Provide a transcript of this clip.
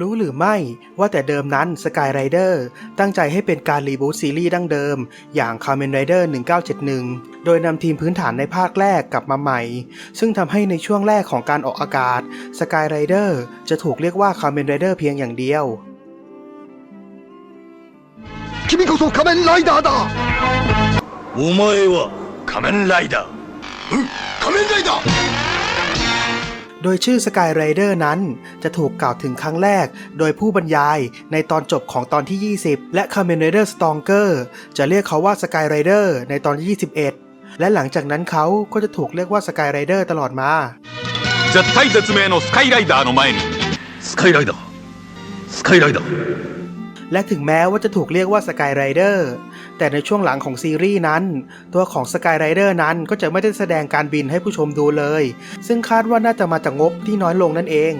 รู้หรือไม่ว่าแต่เดิมนั้น Sky Rider ตั้งใจให้เป็นการรีบูตซีรีส์ดั้งเดิม อย่าง Kamen Rider 1971 โดยนำทีมพื้นฐานในภาคแรกกลับมาใหม่ ซึ่งทำให้ในช่วงแรกของการออกอากาศ Sky Rider จะถูกเรียกว่า Kamen Rider เพียงอย่างเดียว 君こそ仮面ライダーだお前は仮面ライダー仮面ライダー โดยชื่อ Sky Rider นั้นจะถูกกล่าวถึงครั้งแรก โดยผู้บรรยายในตอนจบของตอนที่ 20 และ Kamen Rider Stronger จะเรียกเขาว่า Sky Rider ในตอนที่ 21 และหลังจากนั้นเขาก็จะถูกเรียกว่า Sky Rider ตลอดมา 絶体絶命のスカイライダーの前にスカイライダースカイライダー และถึงแม้ว่าจะถูกเรียกว่าสกายไรเดอร์แต่ในช่วงหลังของซีรีส์นั้น ตัวของสกายไรเดอร์นั้นก็จะไม่ได้แสดงการบินให้ผู้ชมดูเลย ซึ่งคาดว่าน่าจะมาจากงบที่น้อยลงนั่นเอง